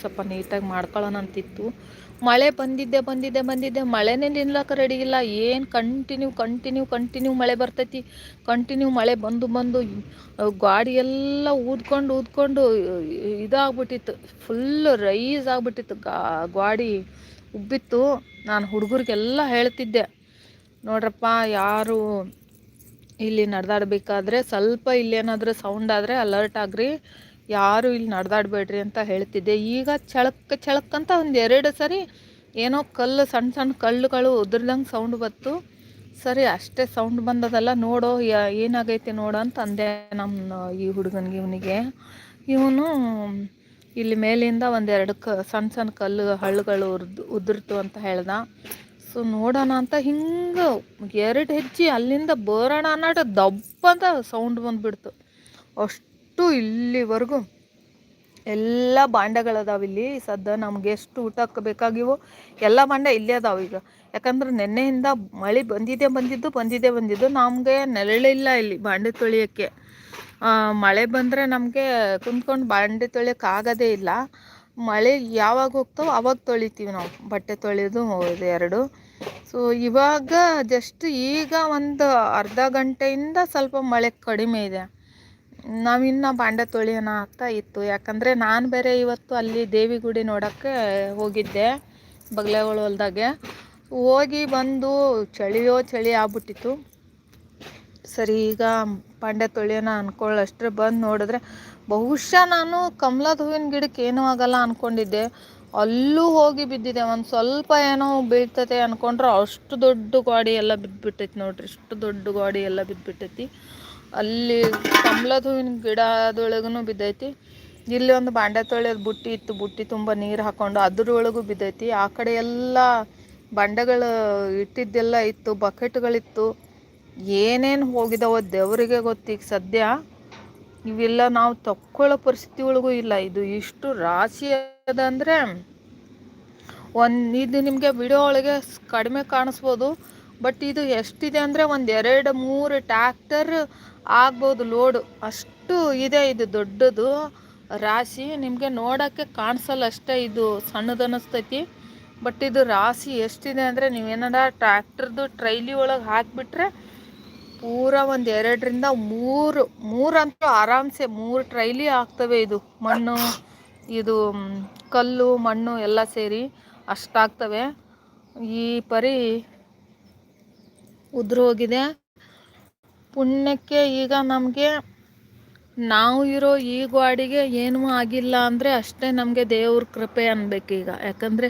ಸ್ವಲ್ಪ ನೀಟಾಗಿ ಮಾಡ್ಕೊಳ್ಳೋಣ ಅಂತಿತ್ತು. ಮಳೆ ಬಂದಿದ್ದೆ ಬಂದಿದ್ದೆ ಬಂದಿದ್ದೆ ಮಳೆನೇ ನಿಲ್ಲಕ್ಕೆ ರೆಡಿ ಇಲ್ಲ. ಏನು ಕಂಟಿನ್ಯೂ ಕಂಟಿನ್ಯೂ ಕಂಟಿನ್ಯೂ ಮಳೆ ಬರ್ತೈತಿ. ಕಂಟಿನ್ಯೂ ಮಳೆ ಬಂದು ಬಂದು ಗಾಡಿ ಎಲ್ಲ ಊದ್ಕೊಂಡು ಊದ್ಕೊಂಡು ಇದಾಗ್ಬಿಟ್ಟಿತ್ತು. ಫುಲ್ಲು ರೈಸ್ ಆಗಿಬಿಟ್ಟಿತ್ತು ಗಾಡಿ ಉಬ್ಬಿತ್ತು. ನಾನು ಹುಡುಗರಿಗೆಲ್ಲ ಹೇಳ್ತಿದ್ದೆ, ನೋಡ್ರಪ್ಪ ಯಾರು ಇಲ್ಲಿ ನಡೆದಾಡಬೇಕಾದ್ರೆ ಸ್ವಲ್ಪ ಇಲ್ಲೇನಾದರೂ ಸೌಂಡ್ ಆದರೆ ಅಲರ್ಟ್ ಆಗ್ರಿ. ಯಾರು ಇಲ್ಲಿ ನಡೆದಾಡಬೇಡ್ರಿ ಅಂತ ಹೇಳ್ತಿದ್ದೆ. ಈಗ ಚಳಕ್ ಚಳಕ್ ಅಂತ ಒಂದು ಎರಡು ಸರಿ ಏನೋ ಕಲ್ಲು ಸಣ್ಣ ಸಣ್ಣ ಕಲ್ಲುಗಳು ಉದ್ರದಂಗೆ ಸೌಂಡ್ ಬಂತು. ಸರಿ, ಅಷ್ಟೇ ಸೌಂಡ್ ಬಂದದಲ್ಲ, ನೋಡೋ ಏನಾಗೈತೆ ನೋಡೋ ಅಂತ ಅಂದೆ ನಮ್ಮ ಈ ಹುಡುಗನಿಗೆ, ಇವನಿಗೆ. ಇವನು ಇಲ್ಲಿ ಮೇಲಿಂದ ಒಂದೆರಡು ಕ ಸಣ್ಣ ಸಣ್ಣ ಕಲ್ಲು, ಹಳ್ಳುಗಳು ಉರ್ದು, ಉದುರ್ತು ಅಂತ ಹೇಳ್ದ. ಸೊ, ನೋಡೋಣ ಅಂತ ಹಿಂಗೆ ಎರಡು ಹೆಜ್ಜೆ ಅಲ್ಲಿಂದ ಬರೋಣ ಅನ್ನೋಟ ದಬ್ಬ ಅಂತ ಸೌಂಡ್ ಬಂದುಬಿಡ್ತು. ಅಷ್ಟು ಇಲ್ಲಿವರೆಗೂ ಎಲ್ಲ ಇಲ್ಲಿ. ಸದ್ಯ ನಮ್ಗೆ ಎಷ್ಟು ಊಟಕ್ಕೆ ಬೇಕಾಗಿವೋ ಎಲ್ಲ ಬಾಂಡೆ ಇಲ್ಲೇ ಅದಾವೆ ಈಗ. ಯಾಕಂದ್ರೆ ನೆನ್ನೆಯಿಂದ ಮಳೆ ಬಂದಿದ್ದೆ ಬಂದಿದ್ದು ಬಂದಿದ್ದೆ ಬಂದಿದ್ದು. ನಮಗೆ ನೆರಳಿಲ್ಲ ಇಲ್ಲಿ ಬಾಂಡೆ ತೊಳಿಯೋಕ್ಕೆ. ಮಳೆ ಬಂದರೆ ನಮಗೆ ಕುಂತ್ಕೊಂಡು ಬಾಂಡೆ ತೊಳಿಯೋಕೆ ಆಗೋದೇ ಇಲ್ಲ. ಮಳೆ ಯಾವಾಗ ಹೋಗ್ತಾವ ಅವಾಗ ತೊಳಿತೀವಿ ನಾವು. ಬಟ್ಟೆ ತೊಳೆಯೋದು ಎರಡು. ಸೊ ಇವಾಗ ಜಸ್ಟ್ ಈಗ ಒಂದು ಅರ್ಧ ಗಂಟೆಯಿಂದ ಸ್ವಲ್ಪ ಮಳೆ ಕಡಿಮೆ ಇದೆ. ನಾವಿನ್ನು ಬಾಂಡೆ ತೊಳೆಯೋಣ ಅಂತ ಇತ್ತು. ಯಾಕಂದರೆ ನಾನು ಬೇರೆ ಇವತ್ತು ಅಲ್ಲಿ ದೇವಿ ಗುಡಿ ನೋಡೋಕ್ಕೆ ಹೋಗಿದ್ದೆ, ಬಗ್ಲೆಗಳು ಹೊಲ್ದಾಗೆ. ಹೋಗಿ ಬಂದು ಚಳಿಯೋ ಚಳಿ ಆಗ್ಬಿಟ್ಟಿತ್ತು. ಸರಿ, ಈಗ ಬಾಂಡೆ ತೊಳೆಯೋಣ ಅಂದ್ಕೊಳ್ಳೋಷ್ಟ್ರೆ ಬಂದು ನೋಡಿದ್ರೆ ಬಹುಶಃ ನಾನು ಕಮಲದ ಹೂವಿನ ಗಿಡಕ್ಕೆ ಏನೂ ಆಗಲ್ಲ ಅಂದ್ಕೊಂಡಿದ್ದೆ ಅಲ್ಲೂ ಹೋಗಿ ಬಿದ್ದಿದೆ. ಒಂದು ಸ್ವಲ್ಪ ಏನೋ ಬೀಳ್ತೈತೆ ಅಂದ್ಕೊಂಡ್ರೆ ಅಷ್ಟು ದೊಡ್ಡ ಗಾಡಿ ಎಲ್ಲ ಬಿದ್ದುಬಿಟ್ಟೈತಿ ನೋಡ್ರಿ. ಇಷ್ಟು ದೊಡ್ಡ ಗಾಡಿ ಎಲ್ಲ ಬಿದ್ದುಬಿಟ್ಟೈತಿ ಅಲ್ಲಿ ಕಮಲದ ಹೂವಿನ ಗಿಡದೊಳಗೂ ಬಿದ್ದೈತಿ. ಇಲ್ಲಿ ಒಂದು ಬಾಂಡೆ ತೊಳೆಯೋದು ಬುಟ್ಟಿ ಇತ್ತು. ಬುಟ್ಟಿ ತುಂಬ ನೀರು ಹಾಕೊಂಡು ಅದ್ರೊಳಗೂ ಬಿದ್ದೈತಿ. ಆ ಕಡೆ ಎಲ್ಲ ಬಂಡೆಗಳು ಇಟ್ಟಿದ್ದೆಲ್ಲ ಇತ್ತು, ಬಕೆಟ್ಗಳಿತ್ತು. ಏನೇನು ಹೋಗಿದಾವೋ ದೇವರಿಗೆ ಗೊತ್ತೀಗ ಸದ್ಯ. ಇವೆಲ್ಲ ನಾವು ತಕ್ಕೊಳ್ಳೋ ಪರಿಸ್ಥಿತಿ ಒಳಗೂ ಇಲ್ಲ. ಇದು ಇಷ್ಟು ರಾಶಿ ಅದ ಅಂದರೆ ಒಂದು ಇದು ನಿಮಗೆ ವಿಡಿಯೋ ಒಳಗೆ ಕಡಿಮೆ ಕಾಣಿಸ್ಬೋದು. ಬಟ್ ಇದು ಎಷ್ಟಿದೆ ಅಂದರೆ ಒಂದು ಎರಡು ಮೂರು ಟ್ಯಾಕ್ಟರ್ ಆಗ್ಬೋದು, ಲೋಡು. ಅಷ್ಟು ಇದೆ ಇದು ದೊಡ್ಡದು ರಾಶಿ. ನಿಮಗೆ ನೋಡೋಕ್ಕೆ ಕಾಣಿಸಲ್ಲ ಅಷ್ಟೇ ಇದು ಸಣ್ಣದು ಅನ್ನಿಸ್ತೈತಿ ಬಟ್ ಇದು ರಾಶಿ ಎಷ್ಟಿದೆ ಅಂದರೆ ನೀವೇನಾರ ಟ್ರ್ಯಾಕ್ಟರ್ದು ಟ್ರೈಲಿ ಒಳಗೆ ಹಾಕಿಬಿಟ್ರೆ ಪೂರ ಒಂದು ಎರಡರಿಂದ ಮೂರು, ಮೂರಂತೂ ಆರಾಮ್ಸೆ ಮೂರು ಟ್ರೈಲಿ ಆಗ್ತವೆ ಇದು. ಮಣ್ಣು, ಇದು ಕಲ್ಲು, ಮಣ್ಣು ಎಲ್ಲ ಸೇರಿ ಅಷ್ಟಾಗ್ತವೆ. ಈ ಪರಿ ಉದುರು ಹೋಗಿದೆ ಪುಣ್ಯಕ್ಕೆ ಈಗ ನಮಗೆ ನಾವು ಇರೋ ಈ ಗಾಡಿಗೆ ಏನೂ ಆಗಿಲ್ಲ ಅಂದರೆ ಅಷ್ಟೇ ನಮಗೆ ದೇವ್ರ ಕೃಪೆ ಅನ್ಬೇಕು ಈಗ. ಯಾಕಂದರೆ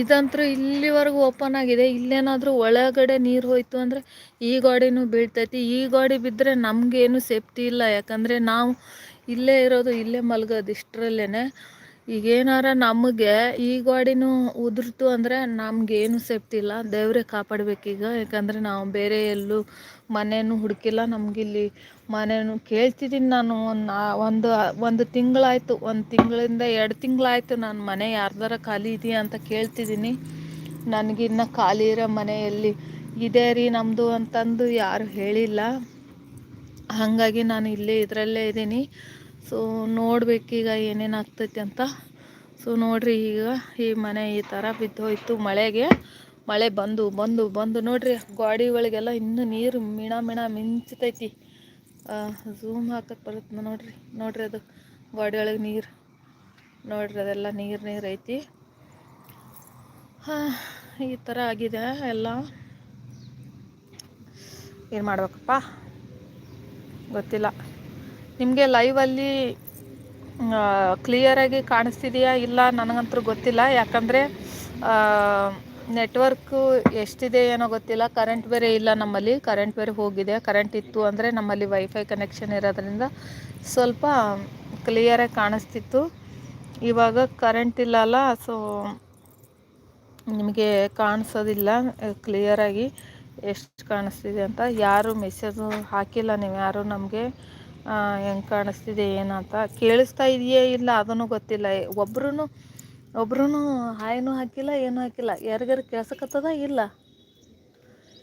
ಇದಂತೂ ಇಲ್ಲಿವರೆಗೂ ಓಪನ್ ಆಗಿದೆ. ಇಲ್ಲೇನಾದರೂ ಒಳಗಡೆ ನೀರು ಹೋಯಿತು ಅಂದರೆ ಈ ಗಾಡಿನೂ ಬೀಳ್ತೈತಿ. ಈ ಗಾಡಿ ಬಿದ್ದರೆ ನಮಗೇನು ಸೇಫ್ಟಿ ಇಲ್ಲ. ಯಾಕಂದರೆ ನಾವು ಇಲ್ಲೇ ಇರೋದು ಇಲ್ಲೇ ಮಲಗೋದು ಇಷ್ಟರಲ್ಲೇ ಈಗೇನಾರ ನಮಗೆ ಈ ಗಾಡಿನೂ ಉದುರ್ತು ಅಂದರೆ ನಮಗೇನು ಸೇಫ್ಟಿ ಇಲ್ಲ. ದೇವರೇ ಕಾಪಾಡಬೇಕೀಗ. ಯಾಕಂದರೆ ನಾವು ಬೇರೆ ಎಲ್ಲೂ ಮನೇನು ಹುಡುಕಿಲ್ಲ. ನಮಗಿಲ್ಲಿ ಮನೇನು ಕೇಳ್ತಿದ್ದೀನಿ ನಾನು ಒಂದು ಒಂದು ಒಂದು ತಿಂಗಳಾಯ್ತು. ಒಂದು ತಿಂಗಳಿಂದ ಎರಡು ತಿಂಗಳಾಯ್ತು ನಾನು ಮನೆ ಯಾರ್ದಾರ ಖಾಲಿ ಇದೆಯಾ ಅಂತ ಕೇಳ್ತಿದ್ದೀನಿ ನನಗಿನ್ನ ಖಾಲಿ ಇರೋ ಮನೆಯಲ್ಲಿ ಇದೆ ರೀ ನಮ್ಮದು ಅಂತಂದು ಯಾರು ಹೇಳಿಲ್ಲ. ಹಾಗಾಗಿ ನಾನು ಇಲ್ಲೇ ಇದರಲ್ಲೇ ಇದ್ದೀನಿ. ಸೊ ನೋಡ್ಬೇಕೀಗ ಏನೇನು ಆಗ್ತೈತಿ ಅಂತ. ಸೊ ನೋಡ್ರಿ ಈಗ ಈ ಮನೆ ಈ ಥರ ಬಿದ್ದೋಯ್ತು ಮಳೆಗೆ. ಮಳೆ ಬಂದು ಬಂದು ಬಂದು ನೋಡ್ರಿ ಗಾಡಿ ಒಳಗೆಲ್ಲ ಇನ್ನೂ ನೀರು ಮಿಣ ಮಿಣ ಮಿಂಚ್ತೈತಿ. ಝೂಮ್ ಹಾಕಕ್ಕೆ ಬರುತ್ತೆ ನೋಡ್ರಿ ನೋಡ್ರಿ ಅದು ಗಾಡಿ ಒಳಗೆ ನೀರು. ನೋಡ್ರಿ ಅದೆಲ್ಲ ನೀರು ನೀರು ಐತಿ. ಈ ಥರ ಆಗಿದೆ ಎಲ್ಲ. ಏನು ಮಾಡ್ಬೇಕಪ್ಪ? ಗೊತ್ತಿಲ್ಲ. ನಿಮಗೆ ಲೈವಲ್ಲಿ ಕ್ಲಿಯರಾಗಿ ಕಾಣಿಸ್ತಿದೆಯಾ ಇಲ್ಲ ನನಗಂತೂ ಗೊತ್ತಿಲ್ಲ. ಯಾಕಂದರೆ ನೆಟ್ವರ್ಕು ಎಷ್ಟಿದೆ ಏನೋ ಗೊತ್ತಿಲ್ಲ. ಕರೆಂಟ್ ಬೇರೆ ಇಲ್ಲ ನಮ್ಮಲ್ಲಿ. ಕರೆಂಟ್ ಬೇರೆ ಹೋಗಿದೆ. ಕರೆಂಟ್ ಇತ್ತು ಅಂದರೆ ನಮ್ಮಲ್ಲಿ ವೈಫೈ ಕನೆಕ್ಷನ್ ಇರೋದ್ರಿಂದ ಸ್ವಲ್ಪ ಕ್ಲಿಯರಾಗಿ ಕಾಣಿಸ್ತಿತ್ತು. ಇವಾಗ ಕರೆಂಟ್ ಇಲ್ಲಲ್ಲ ಸೊ ನಿಮಗೆ ಕಾಣಿಸೋದಿಲ್ಲ. ಕ್ಲಿಯರಾಗಿ ಎಷ್ಟು ಕಾಣಿಸ್ತಿದೆ ಅಂತ. ಯಾರು ಮೆಸೇಜು ಹಾಕಿಲ್ಲ ನೀವು ಯಾರು ನಮಗೆ. ಹೆಂಗೆ ಕಾಣಿಸ್ತಿದೆ ಏನಂತ ಕೇಳಿಸ್ತಾ ಇದೆಯೇ ಇಲ್ಲ ಅದನ್ನು ಗೊತ್ತಿಲ್ಲ. ಒಬ್ರು ಒಬ್ರು ಹಾಯ್ನೂ ಹಾಕಿಲ್ಲ, ಏನೂ ಹಾಕಿಲ್ಲ. ಯಾರಿಗಾರ ಕೇಳ್ಸಕತ್ತದ? ಇಲ್ಲ.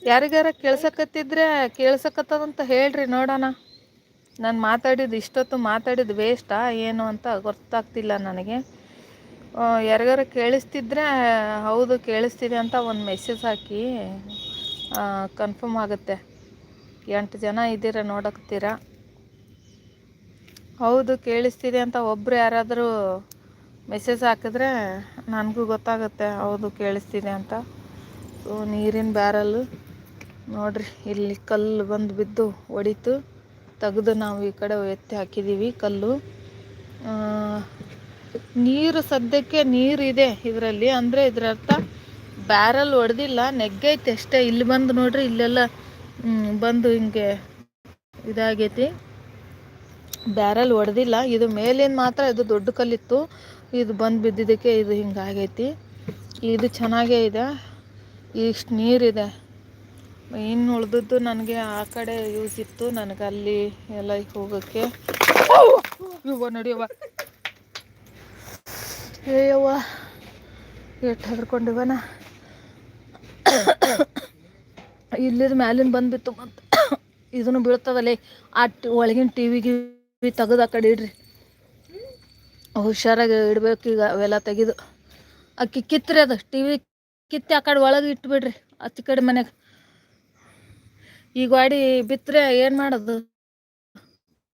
ಯಾರಿಗಾರ ಕೇಳ್ಸಕತ್ತಿದ್ರೆ ಕೇಳ್ಸಕತ್ತದಂತ ಹೇಳ್ರಿ ನೋಡೋಣ. ನಾನು ಮಾತಾಡಿದ್ದು ಇಷ್ಟೊತ್ತು ಮಾತಾಡಿದ್ದು ವೇಸ್ಟಾ ಏನು ಅಂತ ಗೊತ್ತಾಗ್ತಿಲ್ಲ ನನಗೆ. ಯಾರಿಗಾರ ಕೇಳಿಸ್ತಿದ್ರೆ ಹೌದು ಕೇಳಿಸ್ತಿದೆ ಅಂತ ಒಂದು ಮೆಸೇಜ್ ಹಾಕಿ ಕನ್ಫರ್ಮ್ ಆಗುತ್ತೆ. ಎಂಟು ಜನ ಇದ್ದೀರ ನೋಡಕ್ತೀರ ಹೌದು, ಕೇಳಿಸ್ತಿದೆ ಅಂತ ಒಬ್ಬರು ಯಾರಾದರೂ ಮೆಸೇಜ್ ಹಾಕಿದ್ರೆ ನನಗೂ ಗೊತ್ತಾಗುತ್ತೆ ಹೌದು, ಕೇಳಿಸ್ತಿದೆ ಅಂತ. ಸೊ ನೀರಿನ ಬ್ಯಾರಲ್ಲು ನೋಡ್ರಿ, ಇಲ್ಲಿ ಕಲ್ಲು ಬಂದು ಬಿದ್ದು ಒಡಿತು. ತೆಗೆದು ನಾವು ಈ ಕಡೆ ಎತ್ತಿ ಹಾಕಿದ್ದೀವಿ ಕಲ್ಲು. ನೀರು ಸದ್ಯಕ್ಕೆ ನೀರಿದೆ ಇದೆ ಇದರಲ್ಲಿ. ಅಂದರೆ ಇದರ ಅರ್ಥ ಬ್ಯಾರಲ್ ಒಡೆದಿಲ್ಲ, ನೆಗ್ಗೈತೆ ಅಷ್ಟೇ. ಇಲ್ಲಿ ಬಂದು ನೋಡ್ರಿ, ಇಲ್ಲೆಲ್ಲ ಬಂದು ಹಿಂಗೆ ಇದಾಗೈತಿ. ಬ್ಯಾರಲ್ ಹೊಡೆದಿಲ್ಲ ಇದು ಮೇಲಿನ ಮಾತ್ರ ಇದು ದೊಡ್ಡ ಕಲ್ಲಿತ್ತು. ಇದು ಬಂದು ಬಿದ್ದಿದ್ದಕ್ಕೆ ಇದು ಹಿಂಗಾಗೈತಿ ಇದು ಚೆನ್ನಾಗೇ ಇದೆ. ಇಷ್ಟು ನೀರಿದೆ. ಇನ್ನು ಉಳ್ದಿದ್ದು ನನಗೆ ಆ ಕಡೆ ಯೂಸ್ ಇತ್ತು. ನನಗೆ ಅಲ್ಲಿ ಎಲ್ಲ ಹೋಗೋಕ್ಕೆ. ಇವ ನಡಿಯವ್ವ ಏಯವ್ವ ಎಷ್ಟು ಹೆದರ್ಕೊಂಡಿವನ ಇಲ್ಲಿದ ಮ್ಯಾಲಿನ ಬಂದ್ಬಿತ್ತು ಮತ್ತು. ಇದನ್ನು ಬೀಳ್ತದಲ್ಲೇ. ಆ ಒಳಗಿನ ಟಿ ವಿ ಗಿವಿ ತೆಗೆದು ಆ ಕಡೆ ಇಡ್ರಿ. ಹುಷಾರಾಗಿ ಇಡ್ಬೇಕು ಈಗ ಅವೆಲ್ಲ ತೆಗೆದು. ಅಕ್ಕಿ ಕಿತ್ರಿ ಅದು ಟಿ ವಿ ಕಿತ್ತಿ ಆ ಕಡೆ ಒಳಗೆ ಇಟ್ಬಿಡ್ರಿ, ಅತ್ತಿ ಕಡೆ ಮನೆಗೆ ಈಗ ಗಾಡಿ ಬಿತ್ತರೆ ಏನು ಮಾಡೋದು?